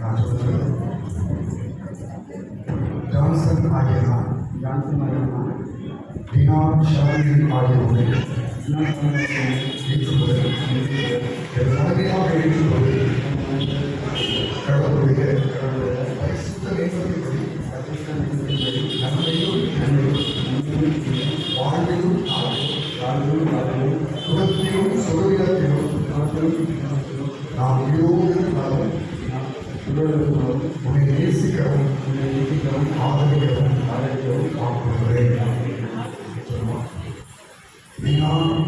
நான் சொல்கிறேன் ஜான்சன் ஆகிய நான் டினான் ஷாலின் ஆகியோரை ஏற்றுக்கொண்டு என் மனைவியாக சுகத்திலும் சுகவிதத்திலும் நாம் உயிரோடு இருந்தாலும் உன்னை நேசிக்கவும் ஆதரிக்கவும்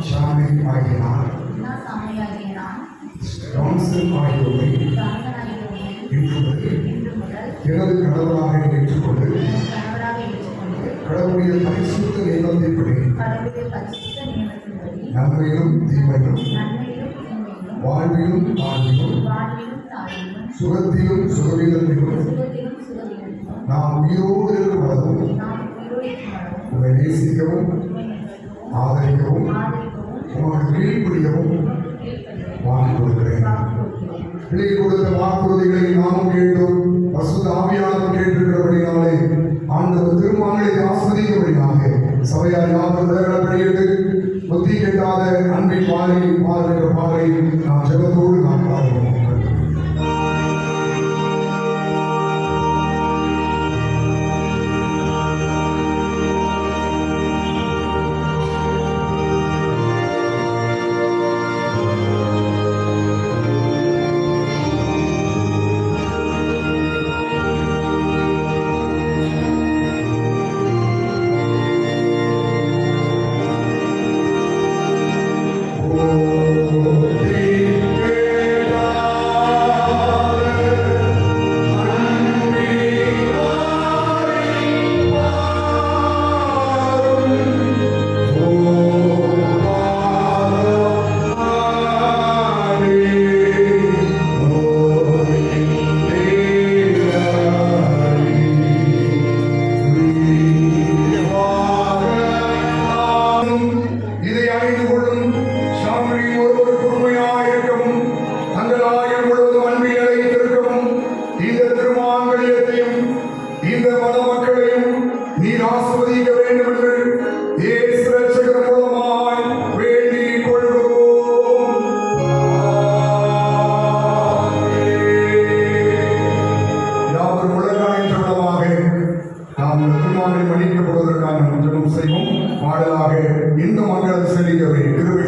ஷாமி ஆகிய நான் நான் சாமியாகிய நான் ஜான்சன் ஆகியோரை இன்று முதல் எனது ஏற்றுக்கொண்டு கணவராக ஏற்றுக்கொண்டு கடவுளுடைய பரிசுத்த நன்மையிலும் தீமையிலும் வாழ்விலும் வாழ்விலும் தாழ்விலும் சுகத்திலும் சுகவீதத்திலும் நாம் உயிரோடு இருக்கிறதும் உங்களை நேசிக்கவும் ஆதரிக்கவும் ஆதரிக்கவும் உமக்கு கீழ்ப்படியவும் வாங்கி கொடுக்கிறேன். பிள்ளை கொடுத்த வாக்குறுதிகளை நாமும் கேட்டோம். பசுத்த ஆவியானவர் கேட்டிருக்கிறபடினாலே ஆண்டவர் திருமணங்களை ஆஸ்வதிக்கபடினாக சபையார் யாரும் வேறபடியிட்டு அன்பின்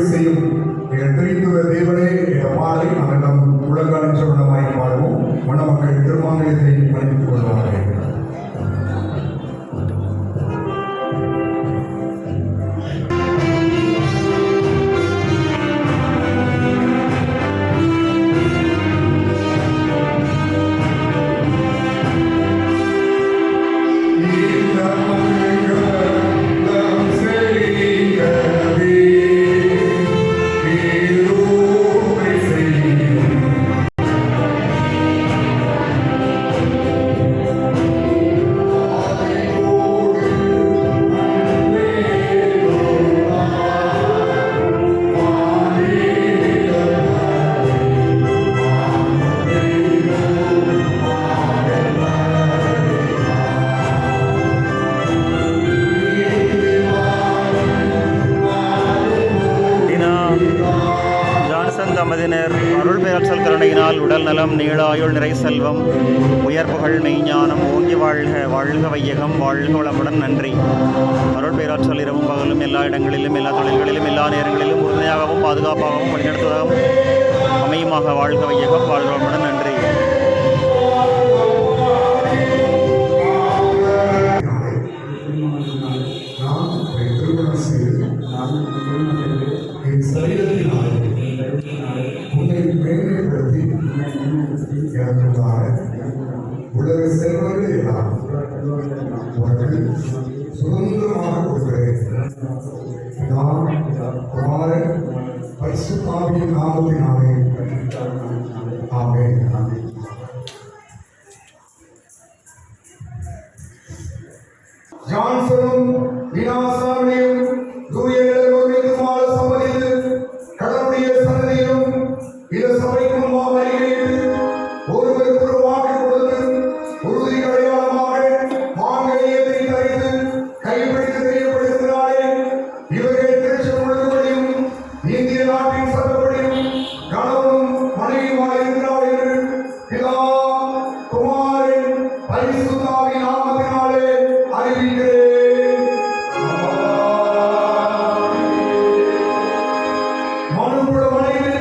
செய்யும். எங்கள் திருத்துவ தேவனே என்ற பாடலை நாங்கள் உலகாலின் பேரச்சல் உடல் நலம் நீளாயுள் நிறை செல்வம் உயர்புகழ் மெய்ஞானம் ஓங்கி வாழ்க வாழ்க வையகம் வாழ்க வளமுடன் நன்றி. அருள் பேராற்றல் இரவும் பகலும் எல்லா இடங்களிலும் எல்லா தொழில்களிலும் எல்லா நேரங்களிலும் உறுதுணையாகவும் பாதுகாப்பாகவும் வழிநடத்துவதாகவும் அமையுமாக வாழ்க வையகம் வாழ்க வளமுடன் நன்றி. ஜான்சனும் வினாசாமியும் தூய இளவரசுமான சபையில் கடவுளுடைய சன்னதியிலும் இள சபைக்கும் வருகிறது நம்முடைய மனைவி